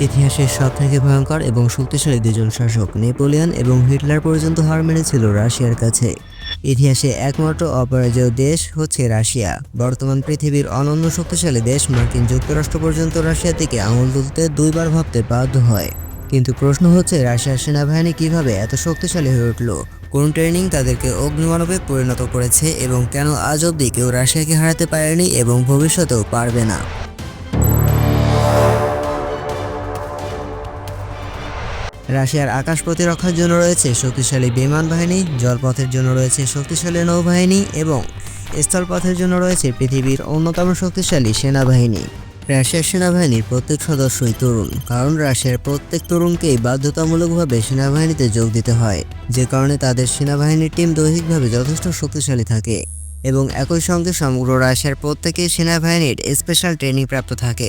ইতিহাসের সবথেকে ভয়ঙ্কর এবং শক্তিশালী দুজন শাসক, নেপোলিয়ন এবং হিটলার পর্যন্ত হার মেনেছিল রাশিয়ার কাছে। ইতিহাসে একমাত্র অপরাজয় দেশ হচ্ছে রাশিয়া। বর্তমান পৃথিবীর অনন্য শক্তিশালী দেশ মার্কিন যুক্তরাষ্ট্র পর্যন্ত রাশিয়া থেকে আঙুল তুলতে দুইবার ভাবতে বাধ্য হয়। কিন্তু প্রশ্ন হচ্ছে, রাশিয়ার সেনাবাহিনী কীভাবে এত শক্তিশালী হয়ে উঠল? কোন ট্রেনিং তাদেরকে অগ্নিমানবে পরিণত করেছে এবং কেন আজ অব্দি কেউ রাশিয়াকে হারাতে পারেনি এবং ভবিষ্যতেও পারবে না? রাশিয়ার আকাশ প্রতিরক্ষার জন্য রয়েছে শক্তিশালী বিমান বাহিনী, জলপথের জন্য রয়েছে শক্তিশালী নৌবাহিনী এবং স্থলপথের জন্য রয়েছে পৃথিবীর অন্যতম শক্তিশালী সেনাবাহিনী। রাশিয়ার সেনাবাহিনীর প্রত্যেক সদস্যই তরুণ, কারণ রাশিয়ার প্রত্যেক তরুণকেই বাধ্যতামূলকভাবে সেনাবাহিনীতে যোগ দিতে হয়, যে কারণে তাদের সেনাবাহিনীর টিম দৈহিকভাবে যথেষ্ট শক্তিশালী থাকে এবং একই সঙ্গে সমগ্র রাশিয়ার প্রত্যেকেই সেনাবাহিনীর স্পেশাল ট্রেনিং প্রাপ্ত থাকে।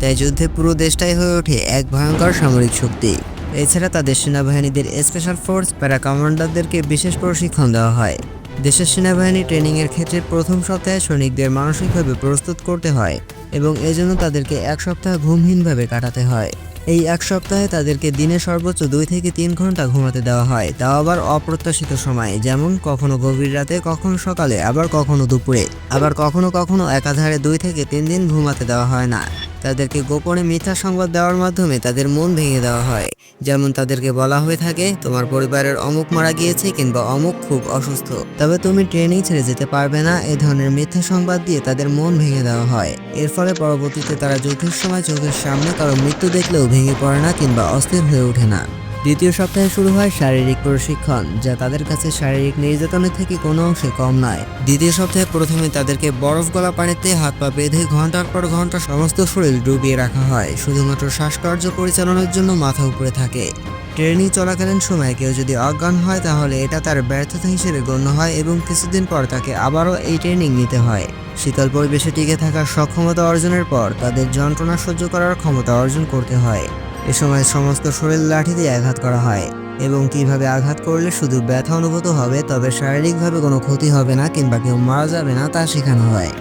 তাই যুদ্ধে পুরো দেশটাই হয়ে ওঠে এক ভয়ঙ্কর সামরিক শক্তি। এছাড়া তাদের সেনাবাহিনীদের স্পেশাল ফোর্স প্যারা কমান্ডারদেরকে বিশেষ প্রশিক্ষণ দেওয়া হয়। দেশের সেনাবাহিনী ট্রেনিংয়ের ক্ষেত্রে প্রথম সপ্তাহে সৈনিকদের মানসিকভাবে প্রস্তুত করতে হয় এবং এজন্য তাদেরকে এক সপ্তাহ ঘুমহীনভাবে কাটাতে হয়। এই এক সপ্তাহে তাদেরকে দিনে সর্বোচ্চ দুই থেকে তিন ঘণ্টা ঘুমাতে দেওয়া হয়, তাও আবার অপ্রত্যাশিত সময়ে, যেমন কখনো গভীর রাতে, কখনো সকালে, আবার কখনো দুপুরে। আবার কখনো কখনো একাধারে দুই থেকে তিন দিন ঘুমাতে দেওয়া হয় না। তাদেরকে গোপনে মিথ্যা সংবাদ দেওয়ার মাধ্যমে তাদের মন ভেঙে দেওয়া হয়। যেমন তাদেরকে বলা হয়ে থাকে, তোমার পরিবারের অমুক মারা গিয়েছে কিংবা অমুক খুব অসুস্থ। তবে তুমি ট্রেনিং ছেড়ে যেতে পারবে না। এ ধরনের মিথ্যা সংবাদ দিয়ে তাদের মন ভেঙে দেওয়া হয়। এর ফলে পরবর্তীতে তারা যুদ্ধের সময় চোখের সামনে কারও মৃত্যু দেখলেও ভেঙে পড়ে না কিংবা অস্থির হয়ে ওঠে না। দ্বিতীয় সপ্তাহে শুরু হয় শারীরিক প্রশিক্ষণ, যা তাদের কাছে শারীরিক নির্যাতনের থেকে কোনো অংশে কম নয়। দ্বিতীয় সপ্তাহে প্রথমে তাদেরকে বরফ গলা পানিতে হাত পা বেঁধে ঘণ্টার পর ঘণ্টা সমস্ত শরীর ডুবিয়ে রাখা হয়, শুধুমাত্র শ্বাসকার্য পরিচালনার জন্য মাথা উপরে থাকে। ট্রেনিং চলাকালীন সময় কেউ যদি অজ্ঞান হয়, তাহলে এটা তার ব্যর্থতা হিসেবে গণ্য হয় এবং কিছুদিন পর তাকে আবারও এই ট্রেনিং নিতে হয়। শীতল পরিবেশে টিকে থাকার সক্ষমতা অর্জনের পর তাদের যন্ত্রণা সহ্য করার ক্ষমতা অর্জন করতে হয়। এ সময় সমস্ত শরীর লাঠি দিয়ে আঘাত করা হয় এবং কীভাবে আঘাত করলে শুধু ব্যথা অনুভূত হবে, তবে শারীরিকভাবে কোনো ক্ষতি হবে না কিংবা কেউ মারা যাবে না তা শেখানো হয়।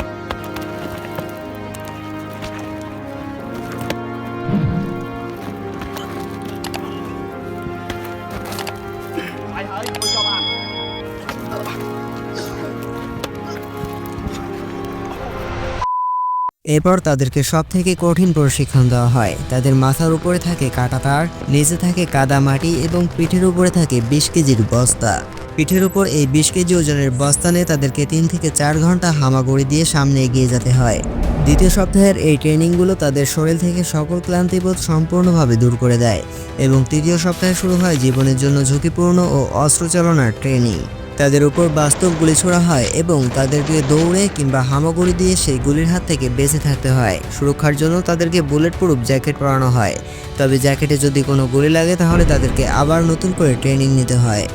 এরপর তাদেরকে সব থেকে কঠিন প্রশিক্ষণ দেওয়া হয়। তাদের মাথার উপরে থাকে কাটা তার, নিচে থাকে কাদা মাটি এবং পিঠের উপরে থাকে বিশ কেজির বস্তা। পিঠের উপর এই বিশ কেজি ওজনের বস্তা নিয়ে তাদেরকে তিন থেকে চার ঘণ্টা হামাগুড়ি দিয়ে সামনে এগিয়ে যেতে হয়। দ্বিতীয় সপ্তাহের এই ট্রেনিংগুলো তাদের শরীর থেকে সকল ক্লান্তিবোধ সম্পূর্ণভাবে দূর করে দেয় এবং তৃতীয় সপ্তাহে শুরু হয় জীবনের জন্য ঝুঁকিপূর্ণ ও অস্ত্র চালনার ট্রেনিং। তাদের উপর বাস্তব গুলি ছোড়া হয় এবং তাদেরকে দৌড়ে কিংবা হামাগুড়ি দিয়ে সেই গুলির হাত থেকে বেঁচে থাকতে হয়। সুরক্ষার জন্য তাদেরকে বুলেট প্রুফ জ্যাকেট পরানো হয়। তবে জ্যাকেটে যদি কোনো গুলি লাগে তাহলে তাদেরকে আবার নতুন করে ট্রেনিং নিতে হয়।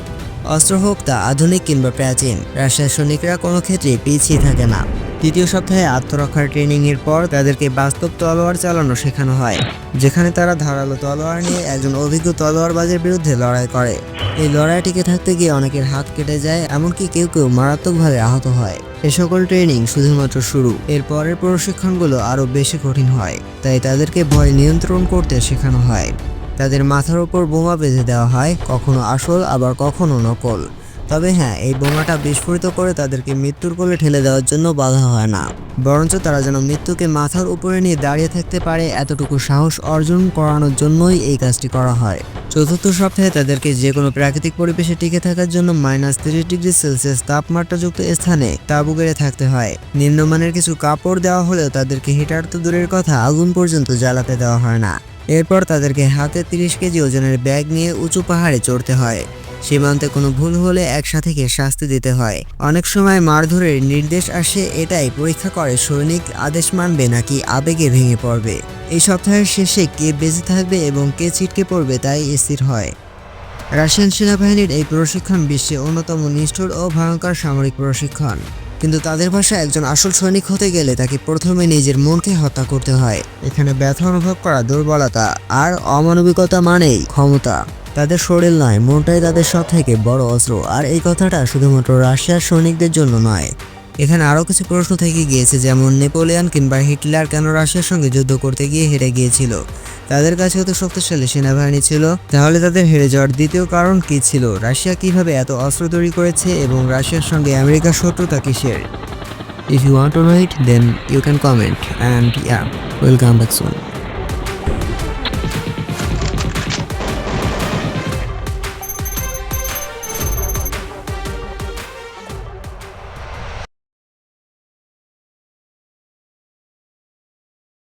অস্ত্র হোক তা আধুনিক কিংবা প্রাচীন রাশিয়ার সৈনিকরা কোনো ক্ষেত্রে পিছিয়ে থাকে না। তৃতীয় সপ্তাহে আত্মরক্ষার ট্রেনিং এর পর তাদেরকে বাস্তব তলোয়ার চালানো শেখানো হয়, যেখানে তারা ধারালো তলোয়ার নিয়ে একজন অভিজ্ঞ তলোয়ারবাজের বিরুদ্ধে লড়াই করে। এই লড়াই টিকে থাকতে গিয়ে অনেকের হাত কেটে যায়, এমনকি কেউ কেউ মারাত্মকভাবে আহত হয়। এ সকল ট্রেনিং শুধুমাত্র শুরু, এর পরের প্রশিক্ষণগুলো আরও বেশি কঠিন হয়, তাই তাদেরকে ভয় নিয়ন্ত্রণ করতে শেখানো হয়। তাদের মাথার উপর বোমা বেঁধে দেওয়া হয়, কখনো আসল, আবার কখনো নকল। তবে হ্যাঁ এই বোমাটা বিস্ফোরিত করে তাদেরকে মৃত্যুর কোলে ঠেলে দেওয়ার জন্য বাধা হয় না। বরঞ্চ তারা যেন মৃত্যুকে মাথার উপরে নিয়ে দাঁড়িয়ে থাকতে পারে, এতটুকু সাহস অর্জন করানোর জন্যই এই কাজটি করা হয়। চতুর্থ সপ্তাহে তাদেরকে যে কোনো প্রাকৃতিক পরিবেশে টিকে থাকার জন্য মাইনাস তিরিশ ডিগ্রি সেলসিয়াস তাপমাত্রাযুক্ত স্থানে তাঁবু গেড়ে থাকতে হয়। নিম্নমানের কিছু কাপড় দেওয়া হলেও তাদেরকে হিটার তো দূরের কথা, আগুন পর্যন্ত জ্বালাতে দেওয়া হয় না। এরপর তাদেরকে হাতে তিরিশ কেজি ওজনের ব্যাগ নিয়ে উঁচু পাহাড়ে চড়তে হয়। সীমান্তে কোনো ভুল হলে একসাথে শাস্তি দিতে হয়। অনেক সময় মারধরের নির্দেশ আসে, এটাই পরীক্ষা করে সৈনিক আদেশ মানবে নাকি আবেগে ভেঙে পড়বে। এই সপ্তাহের শেষে কে বেঁচে থাকবে এবং কে ছিটকে পড়বে তাই স্থির হয়। রাশিয়ান সেনাবাহিনীর এই প্রশিক্ষণ বিশ্বে অন্যতম নিষ্ঠুর ও ভয়ঙ্কর সামরিক প্রশিক্ষণ। কিন্তু তাদের ভাষায় একজন আসল সৈনিক হতে গেলে তাকে প্রথমে নিজের মনকে হত্যা করতে হয়। এখানে ব্যথা অনুভব করা দুর্বলতা আর অমানবিকতা মানেই ক্ষমতা। তাদের শরীর নয় মনটাই তাদের সব থেকে বড় অস্ত্র। আর এই কথাটা শুধুমাত্র রাশিয়ার সৈনিকদের জন্য নয়। এখানে আরও কিছু প্রশ্ন থেকে গিয়েছে যেমন নেপোলিয়ন কিংবা হিটলার কেন রাশিয়ার সঙ্গে যুদ্ধ করতে গিয়ে হেরে গিয়েছিল? তাদের কাছে তো শক্তিশালী সেনাবাহিনী ছিল তাহলে তাদের হেরে যাওয়ার দ্বিতীয় কারণ কি ছিল? রাশিয়া কীভাবে এত অস্ত্র তৈরি করেছে এবং রাশিয়ার সঙ্গে আমেরিকার শত্রুতা কিসের? If you want to then you can comment and yeah, we'll come back soon.